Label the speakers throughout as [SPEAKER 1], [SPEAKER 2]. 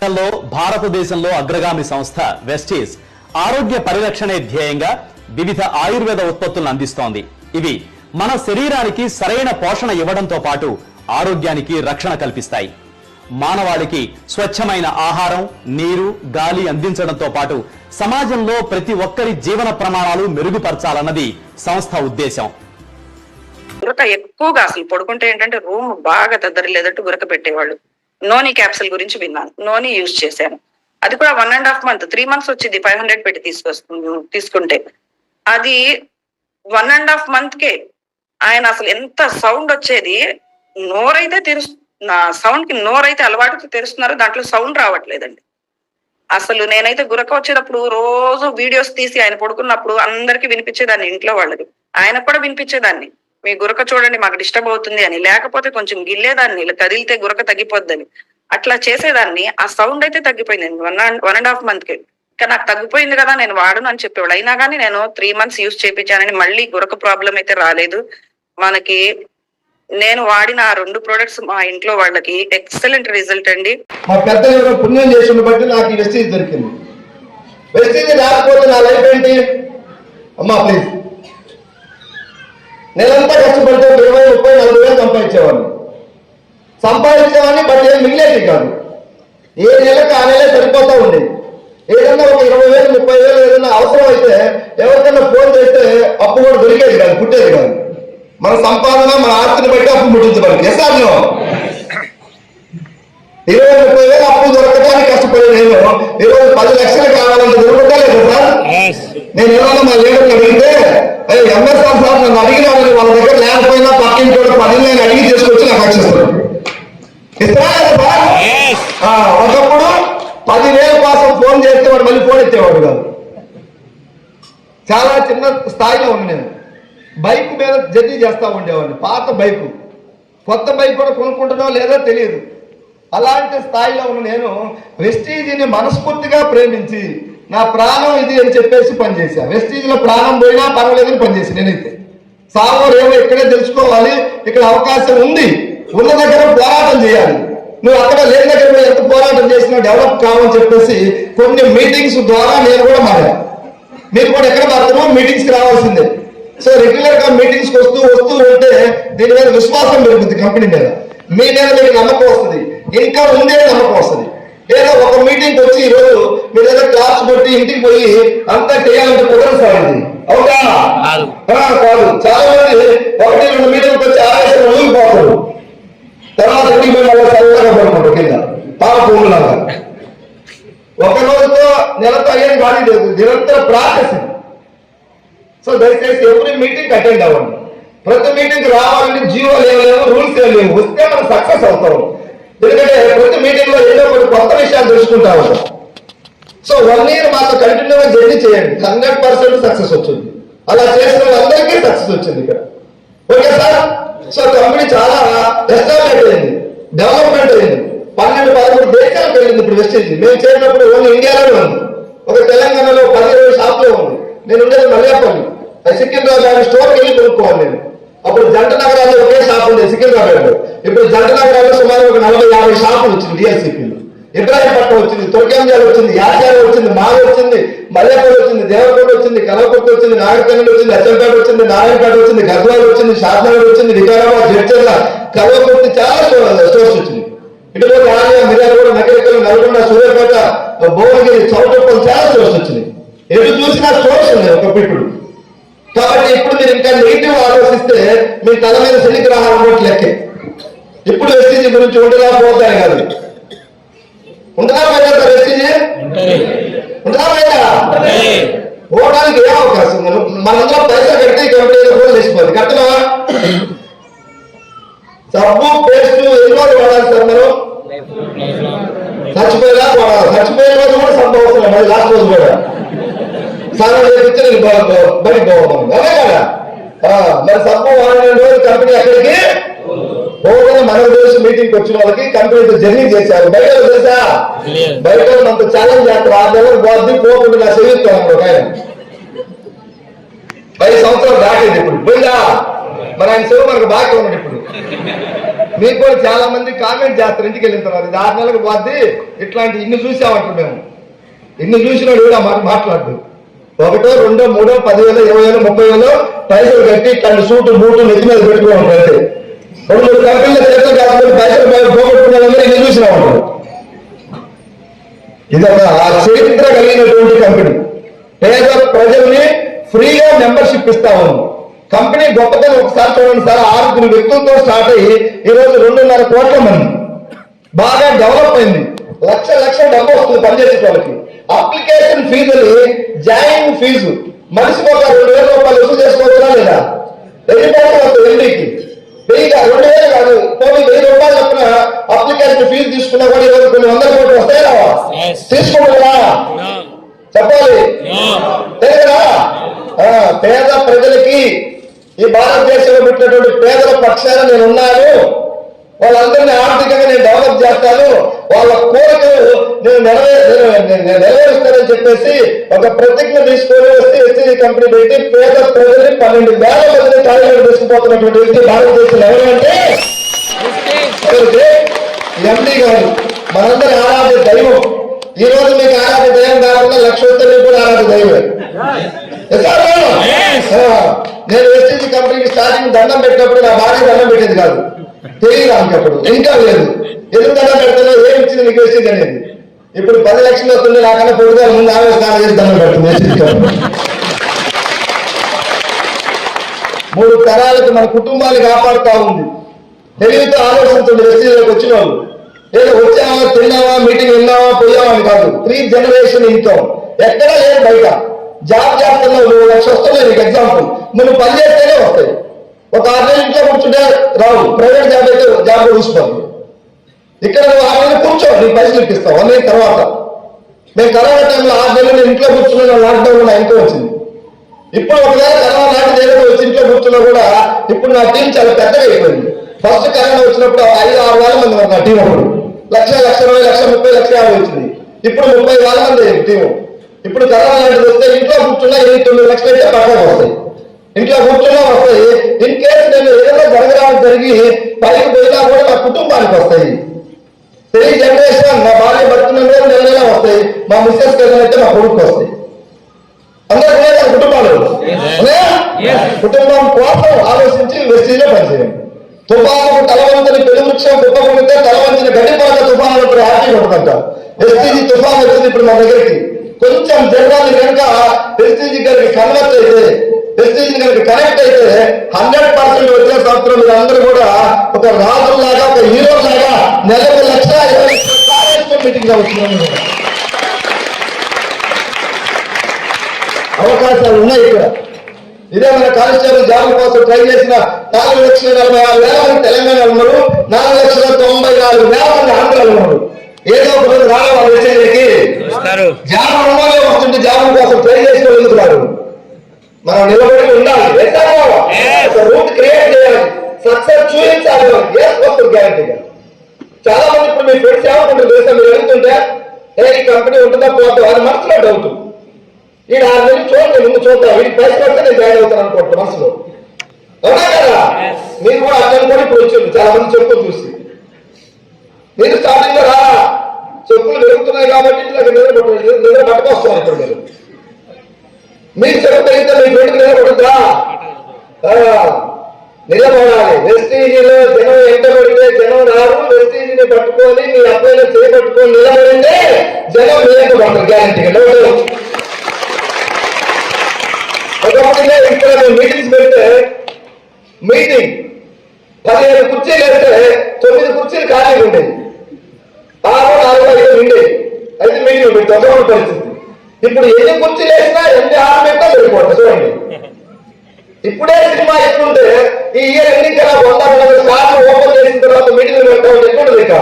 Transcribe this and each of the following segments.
[SPEAKER 1] రంగంలో భారతదేశంలో అగ్రగామి సంస్థ వెస్టీస్ ఆరోగ్య పరిరక్షణే ధ్యేయంగా వివిధ ఆయుర్వేద ఉత్పత్తులను అందిస్తోంది. ఇవి మన శరీరానికి సరైన పోషణ ఇవ్వడంతో పాటు ఆరోగ్యానికి రక్షణ కల్పిస్తాయి. మానవాళికి స్వచ్ఛమైన ఆహారం నీరు గాలి అందించడంతో పాటు సమాజంలో ప్రతి ఒక్కరి జీవన ప్రమాణాలు మెరుగుపరచాలన్నది సంస్థ ఉద్దేశం.
[SPEAKER 2] ఉరక ఎక్కువగా అసలు పడుకుంటే ఏంటంటే రూమ్ బాగా దద్దరిల్లేదట్టు గురక పెట్టేవాళ్ళు నోని క్యాప్సిల్ గురించి విన్నాను. నోని యూజ్ చేశాను. అది కూడా one and half month. Three months వచ్చింది ఫైవ్ హండ్రెడ్ పెట్టి తీసుకొస్తు తీసుకుంటే. అది వన్ అండ్ హాఫ్ మంత్ కే ఆయన అసలు ఎంత సౌండ్ వచ్చేది నోరైతే తెరుస్తు నా సౌండ్కి నోరైతే అలవాటు తెరుస్తున్నారు దాంట్లో సౌండ్ రావట్లేదండి. అసలు నేనైతే గురక వచ్చేటప్పుడు రోజు వీడియోస్ తీసి ఆయన పడుకున్నప్పుడు అందరికి వినిపించేదాన్ని ఇంట్లో వాళ్ళకి. ఆయన కూడా వినిపించేదాన్ని. మీ గురక చూడండి మాకు డిస్టర్బ్ అవుతుంది అని. లేకపోతే కొంచెం గిల్లేదాన్ని కదిలితే గురక తగ్గిపోద్దని. అట్లా చేసేదాన్ని. ఆ సౌండ్ అయితే తగ్గిపోయింది. వన్ వన్ అండ్ హాఫ్ మంత్కి ఇంకా నాకు తగ్గిపోయింది కదా నేను వాడను అని చెప్పేవాడు అయినా కానీ నేను త్రీ మంత్స్ యూస్ చేయించానని మళ్ళీ గురక ప్రాబ్లం అయితే రాలేదు. మనకి నేను వాడిన ఆ రెండు ప్రొడక్ట్స్ మా ఇంట్లో వాళ్ళకి ఎక్సలెంట్ రిజల్ట్ అండి.
[SPEAKER 3] మా పెద్దలు ఎవరో పుణ్యం చేసిన బట్టి నాకు ఈ వెస్టీజ్ దొరికింది. వెస్టీజ్ రాకపోతే నా లైఫ్ ఏంటి? అమ్మా ప్లీజ్ నెలంతా కష్టపడితే ఇరవై ముప్పై నలభై వేలు సంపాదించేవాడిని. సంపాదించేవాడిని బట్ ఏం మిగిలేది కాదు. ఏ నెలకు ఆ నెలే సరిపోతా ఉండేది. ఏదన్నా ఒక ఇరవై వేలు ముప్పై వేలు ఏదైనా అవసరం అయితే ఎవరికైనా ఫోన్ చేస్తే అప్పు కూడా దొరికేది కాదు పుట్టేది కాదు. మన సంపాదన మన ఆస్తిని బట్టి అప్పు ముట్టించబడింది ఎస్ ఆర్ నో? ఇరవై ముప్పై వేలు అప్పు దొరకడానికి కష్టపడి నేను. ఈరోజు పది లక్షలు కావాలంటే దొరుకుతా లేదు సార్. నేను ఏమన్నా మా లీడర్ని అడిగితే ఎంఎస్ఆర్ సార్ నన్ను అడిగినారని వాళ్ళ దగ్గర లేకపోయినా పక్కింటి కూడా పని నేను అడిగి తీసుకొచ్చి నాకు రక్షిస్తాను ఇస్తారా ఒకప్పుడు పదివేల కోసం ఫోన్ చేస్తే వాడు మళ్ళీ ఫోన్ ఎత్తేవాడు కాదు. చాలా చిన్న స్థాయిలో ఉంది నేను. బైక్ మీద జర్నీ చేస్తా ఉండేవాడిని పాత బైకు. కొత్త బైక్ కూడా కొనుక్కుంటున్నో లేదో తెలియదు. అలాంటి స్థాయిలో ఉన్న నేను వెస్టీజీని మనస్ఫూర్తిగా ప్రేమించి నా ప్రాణం ఇది అని చెప్పేసి పనిచేసా వెస్టీజ్లో ప్రాణం పోయినా పర్వాలేదని పనిచేసి నేనైతే. సాగో రేవో ఇక్కడే తెలుసుకోవాలి ఇక్కడ అవకాశం ఉంది. ఉన్న దగ్గర పోరాటం చేయాలి. నువ్వు అక్కడ లేని దగ్గర ఎంత పోరాటం చేసినా డెవలప్ కావని చెప్పేసి కొన్ని మీటింగ్స్ ద్వారా నేను కూడా మారా. మీరు కూడా ఎక్కడ మాత్రమో మీటింగ్స్కి రావాల్సిందే. సో రెగ్యులర్గా వస్తూ వస్తూ ఉంటే దీని మీద విశ్వాసం పెరుగుతుంది కంపెనీ మీద. మీ మీద మీకు నమ్మకం వస్తుంది. ఇంకా ఉందే నమ్మకం వస్తుంది. ఏదో ఒక మీటింగ్ వచ్చి ఈ రోజు మీరు ఏదో క్లాస్ కొట్టి ఇంటికి పోయి అంతా చేయాలంటే కుదరదు సార్ ఇది అవునా? కాదు. చాలా మంది ఒకటి రెండు మీటింగ్కి వచ్చి ఆవేశం వదిలిపోతారు తర్వాత ఇంటికి పోయి మళ్ళీ చల్లగా పడుకుంటారు కింద. పాప భూములాగా ఒక రోజుతో నెలతో అయ్యేది కానీ లేదు. నిరంతర ప్రాసెస్. ఇది. సో దయచేసి ఎవ్రీ మీటింగ్ అటెండ్ అవ్వండి. ప్రతి మీటింగ్ రావాలంటే జీవో లేవు రూల్స్ ఏం లేవు. వస్తే మనం సక్సెస్ అవుతాం. ఎందుకంటే ప్రతి మీటింగ్లో విషయాలు ఉంటాం. సో వన్ ఇయర్ మాతో కంటిన్యూగా జర్నీ చేయండి. హండ్రెడ్ పర్సెంట్ సక్సెస్ వచ్చింది. అలా చేసిన వాళ్ళందరికీ సక్సెస్ వచ్చింది ఇక్కడ. ఓకే సార్ సో కంపెనీ చాలా ఎస్టాబ్లిష్ అయింది. డెవలప్మెంట్ అయింది. పన్నెండు పదమూడు దేశాలకు వెళ్ళింది ఇప్పుడు వెస్ట్ వెస్టేజ్ మేము చేరినప్పుడు ఓన్లీ ఇండియాలోనే ఉంది. ఒక తెలంగాణలో పది ఇరవై షాప్లో ఉంది. నేను ఉండేది మల్లేపల్లి. అది సికింద్రాబాద్ స్టోర్కి వెళ్ళి కొనుక్కోవాలి నేను. అప్పుడు జంట నగరాల్లో ఒకే షాప్ ఉండేది సికింద్రాబాద్ ఇప్పుడు జంట నగరాల్లో సుమారు ఒక నలభై యాభై షాపులు వచ్చింది డిఎస్సిపి ఇబ్రాహీంపట్నం వచ్చింది తుర్కంజాలు వచ్చింది యాచాలు వచ్చింది మాగ వచ్చింది మల్లెపల్లి వచ్చింది దేవకోట వచ్చింది కలవకుర్తి వచ్చింది నాగర్కర్ణి వచ్చింది అచ్చంపేట వచ్చింది నారాయణపేట వచ్చింది గద్వాల వచ్చింది షాద్నగర్ వచ్చింది వికారాబాద్ జడ్చర్ల కలవకుర్తి చాలా స్టోర్స్ వచ్చింది. ఇటువైపు ఆలయ మిర్యాలగూడ నగరికలు నల్గొండ సూర్యాపేట భువనగిరి చౌటప్పలు చాలా స్టోర్స్ వచ్చినాయి. ఎటు చూసినా స్టోర్స్ ఉంది ఒకప్పుడు కాబట్టి ఇప్పుడు మీరు ఇంకా నెగిటివ్ ఆలోచిస్తే మీ తల మీద శని గ్రహాలు లెక్కే. ఇప్పుడు ఎస్టీజీ గురించి ఉండేలా పోతాయి కాదు. ఉంటుందా పోయినా వెస్టీజీ ఉంటుందా. పోయినా పోవడానికి ఏ అవకాశం ఉంది? మనందరం పైసలు కడితే కంపెనీ కూడా లేచిపోతుంది కట్టనా సబ్బు పేస్ట్ ఎన్ని రోజులు వాడాలి సార్ మనం చచ్చిపోయేలా వాడాలి. చచ్చిపోయే రోజు కూడా సబ్బు అవసరం మళ్ళీ లాస్ట్ రోజు కూడా. స్నానం చేపించి నేను బయటికి పోవాలి అదే కదా? మరి సబ్బు వాడిన రోజు కంపెనీ ఎక్కడికి పోగానే మన దేశ మీటింగ్ వచ్చిన వాళ్ళకి కంపెనీతో జర్నీ చేశారు. బయట తెలుసా? బయట అంత ఛాలెంజ్ చేస్తారు. ఆ నెలలు పోద్ది పోకుండా నా చదివిస్తాను ఒక ఆయన. పది సంవత్సరాలు దాటింది ఇప్పుడు. పోయిందా? మరి ఆయన చెరువు మనకు బాగా ఉన్నాడు ఇప్పుడు. మీకు కూడా చాలా మంది కామెంట్ చేస్తారు ఇంటికి వెళ్ళిన తర్వాత. ఇది ఆరు నెలలకు పోద్ది ఇట్లాంటి ఇన్ని చూసామంటారు మేము. ఇన్ని చూసినాడు కూడా మాట మాట్లాడు ఒకటో రెండో మూడో పదివేలు ఇరవై వేలు ముప్పై వేలు పైసలు కట్టి ఇట్లాంటి సూటు బూటు నెత్తి మీద పెట్టుకోవడం అయితే రెండు మూడు చేతులు కాకపోతే పైసలు పోగొట్టుకున్న నేను చూసినా ఇది ఒక ఆ చరిత్ర కలిగినటువంటి కంపెనీ పేద ప్రజల్ని ఫ్రీగా మెంబర్షిప్ ఇస్తా ఉంది. కంపెనీ గొప్పతనం ఒకసారి చూడండి సార్ ఆరుగురు వ్యక్తులతో స్టార్ట్ అయ్యి ఈరోజు రెండున్నర కోట్ల మంది. బాగా డెవలప్ అయింది. లక్ష లక్ష డబ్బు వస్తుంది పనిచేసే వాళ్ళకి. అప్లికేషన్ ఫీజుని జాయిన్ ఫీజు. మనిషికి ఒక రెండు వేల రూపాయలు వసూలు చేసుకోవచ్చా లేదా? వెళ్ళిపోతే వస్తుంది ఎండీకి వెయ్యి కాదు, రెండు వేలు కాదు. పోనీ వెయ్యి రూపాయలు చొప్పున అప్లికేషన్ ఫీజు తీసుకున్నా కూడా ఈరోజు కొన్ని వందల కోట్లు వస్తాయి రావా? తీసుకుంటారా చెప్పాలి. ఆ, పేద ప్రజలకి ఈ భారతదేశంలో పుట్టినటువంటి పేదల పక్షాన నేను ఉన్నాను వాళ్ళందరినీ ఆర్థికంగా నేను డెవలప్ చేస్తాను. వాళ్ళ కోరికలు నేను నెరవే నేను- నేను నెరవేరుస్తానని చెప్పేసి ఒక ప్రతిజ్ఞ తీసుకొని వస్తే ఎస్సీ కంపెనీ పెట్టి పేద ప్రజల్ని పన్నెండు వేల మందిని తాళాలు తీసుకుపోతున్నటువంటి వ్యక్తి భారతదేశంలో ఎవరంటే? ఎండి గారు. మనందరి ఆరాధ్య దైవం. ఈ రోజు మీకు ఆరాధ్య దైవం కాకుండా లక్షోత్తరి కూడా ఆరాధ్య దైవమే. Yes or no? ఆ, నేను ఎస్టీజీ కంపెనీకి స్టార్టింగ్ దండం పెట్టినప్పుడు నా భార్య దండం పెట్టేది కాదు. తెలియదు అప్పుడు. ఇంకా లేదు. ఎందుకు దండం పెడతానో ఏమి ఇచ్చింది నీకు ఎస్టీజీ అనేది. ఇప్పుడు పది లక్షలు వస్తుంది నాకన్నా పొడుగా ముందు ఆమె స్నానం చేసి దండం పెడుతుంది మూడు తరాలకు మన కుటుంబాన్ని కాపాడుతూ ఉంది. తెలివితో ఆలోచిస్తుంది ఎస్టీలోకి వచ్చిన వాళ్ళు ఏదో వచ్చామా తిన్నామా మీటింగ్ విన్నామా పోయామా అని కాదు. త్రీ జనరేషన్ ఇన్కమ్ ఎక్కడా లేదు బయట. జాబ్ జాబ్ నువ్వు లక్ష వస్తున్నాయి నీకు ఎగ్జాంపుల్ నువ్వు పని చేస్తేనే వస్తాయి. ఒక ఆరు నెలలు ఇంట్లో కూర్చుంటే రావు. ప్రైవేట్ జాబ్ అయితే జాబ్ చూసుకోవాలి ఇక్కడ నువ్వు ఆరు నెలలు కూర్చో నీ పైసలు ఇప్పిస్తావు. వన్ ఇయర్ తర్వాత. నేను కరోనా టైంలో ఆరు నెలలు నేను ఇంట్లో కూర్చున్న లాక్డౌన్ నా ఇంట్లో వచ్చింది. ఇప్పుడు ఒకవేళ కరోనా లాంటి ఏదైనా వచ్చి ఇంట్లో కూర్చున్నా కూడా ఇప్పుడు నా టీం చాలా పెద్దగా అయిపోయింది. ఫస్ట్ కరోనా వచ్చినప్పుడు ఐదు ఆరు వేల మంది ఉన్నారు నా టీం అప్పుడు. లక్ష లక్ష ఇరవై లక్ష ముప్పై లక్ష యాభై వచ్చింది. ఇప్పుడు ముప్పై వేల మంది టీము ఇప్పుడు కరోనా లాంటిది వస్తే ఇంట్లో కూర్చున్నా ఎనిమిది తొమ్మిది లక్షలు అయితే పక్కకు వస్తాయి. ఇంట్లో కూర్చున్నా వస్తాయి. ఇన్ కేసు నేను ఏదైనా జరగడానికి జరిగి పైకి పోయినా కూడా నా కుటుంబానికి వస్తాయి. త్రీ జనరేషన్ నా భార్య బతుకున్న నెల నెల వస్తాయి. మా మిస్సెస్ అయితే మా కొడుకు వస్తాయి. అందరూ ఉన్నాయా కదా కుటుంబాలు? కుటుంబం కోసం ఆలోచించి వెస్టీలో పనిచేయండి. తుఫాను తలవంచని పెను వృక్షం కుప్పకుంటే తలవంచిన గడ్డి పరక తుఫాను ఇప్పుడు హ్యాపీగా ఉంటుందంట ఎస్టీజీ తుఫాన్ వచ్చింది ఇప్పుడు మన దగ్గరికి. కొంచెం జరగాలి కనుక ఎస్టీజీ గారికి కన్వర్ట్ అయితే ఎస్టీజీ గారికి కనెక్ట్ అయితే హండ్రెడ్ పర్సెంట్ వచ్చే సంవత్సరం మీరు అందరూ కూడా ఒక రాజులాగా ఒక హీరో లాగా నెలకు లక్ష ఇరవై మీటింగ్ వచ్చింది అవకాశాలు ఉన్నాయి ఇక్కడ. ఇదే మన కానిస్టేబుల్ జాబుల కోసం ట్రై చేసిన నాలుగు లక్షల నలభై ఆరు వేల మంది తెలంగాణ ఉన్నారు. నాలుగు లక్షల తొంభై నాలుగు వేల మంది ఆంధ్రాలు ఉన్నారు. ఏదో ఒక రోజు రావాలి వాళ్ళు వచ్చేసరికి జాబ్ ఉన్నవాళ్ళే వస్తుంటే జాబ్ కోసం ట్రై ఎందుకు రారు మనం నిలబడి ఉండాలి. వెళ్తాము. ఒక రూట్ క్రియేట్ చేయాలి. సక్సెస్ చూపించాలి. ఎస్ వస్తుంది గ్యారంటీగా చాలా మంది ఇప్పుడు మీ ఫ్రెండ్స్ ఏమనుకుంటారు తెలుసా? మీరు వెళ్తుంటే ఏ ఈ కంపెనీ ఉంటుందా? పోతా అది మనసులో డౌట్ ఈయన ఆరు నెలలు చూడండి ముందు చూద్దాం. వీడికి పైసలు వస్తే నేను జాయిన్ అవుతాను అనుకోండి మనసులో. అవునా కదా? మీరు కూడా అర్థం కూడా ఇప్పుడు వచ్చింది. చాలా మంది చెప్పులు చూసి. మీరు స్టార్టింగ్ రా. చెప్పులు పెరుగుతున్నాయి కాబట్టి నాకు నిద్ర పట్టు నిద్ర పట్టుకొస్తాం ఇప్పుడు మీరు. మీ చెప్పు పెరిగితే మీ ఫ్రెండ్కి నిలబడుతుందా పడుతుందా ఆ, నిలబడాలి వెస్టీజీలో జనం ఎంట పడితే జనం రారు. వెస్టీజీని పట్టుకొని మీ అబ్బాయిలో చేపట్టుకొని నిలబడితే జనం మీకు పడతారు. గ్యారంటీగా డౌట్ ఒకప్పుడు ఇక్కడ మేము మీటింగ్స్ పెడితే మీటింగ్ పదిహేను కుర్చీలు వేస్తే తొమ్మిది కుర్చీలు ఖాళీగా ఉండేది ఆరు నాలుగు ఐదు నిండేది అయితే మీటింగ్ పెట్టి పరిస్థితి. ఇప్పుడు ఎన్ని కుర్చీలు వేసినా ఎన్ని ఆరు పెట్టా సరిపోతుంది చూడండి. ఇప్పుడే సినిమా ఎట్లుంటే ఈ ఇయర్ ఎన్నికల వంద నలభై సార్లు ఓపెన్ చేసిన తర్వాత మీటింగ్ పెట్టడం ఎట్లుంటుంది ఇక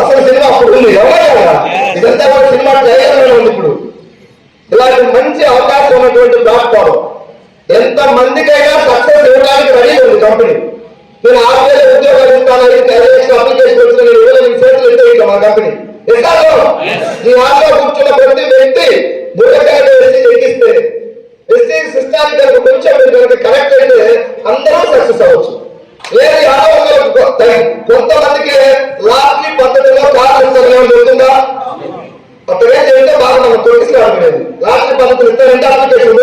[SPEAKER 3] అసలు సినిమా అప్పుడు ఉంది ఎవరు కదా? ఇదంతా సినిమా ట్రైలర్ ఉంది ఇప్పుడు. ఇలాంటి మంచి అవకాశం ఉన్నటువంటి ప్లాట్ఫామ్ ఎంత మందికైనా సక్సెస్ ఇవ్వడానికి రెడీ ఉంది కంపెనీ. నేను ఆరు వేల ఉద్యోగాలు ఇస్తాను ఐదు అప్లికేషన్ వచ్చిన నేను ఎనిమిది చేతులు ఎత్తే మా కంపెనీ. నీ ఆటలో కూర్చున్న ప్రతి వ్యక్తి బుర్రకాయ వేసి ఎక్కిస్తే ఎస్సీ సిస్టానికి కనుక కొంచెం మీరు కనుక కనెక్ట్ అయితే అందరూ సక్సెస్ అవ్వచ్చు. కొంతమందికి పద్ధతిలో కార్డు జరుగుతుందా అక్కడే చేస్తే బాగా మనం పద్ధతులు ఇస్తారంటే అప్లికేషన్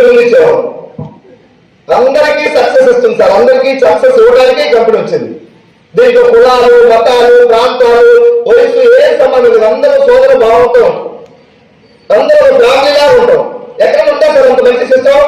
[SPEAKER 3] అందరికీ సక్సెస్ ఇస్తుంది సార్. అందరికీ సక్సెస్ ఇవ్వడానికి కంపెనీ వచ్చింది. దీంట్లో కులాలు మతాలు ప్రాంతాలు వయసు ఏ సంబంధం లేదు అందరూ సోదర భావంతో అందరూ ఫ్యామిలీలా ఉంటాం. ఎక్కడ ఉంటాం సార్ అంత మంచి సిస్టమ్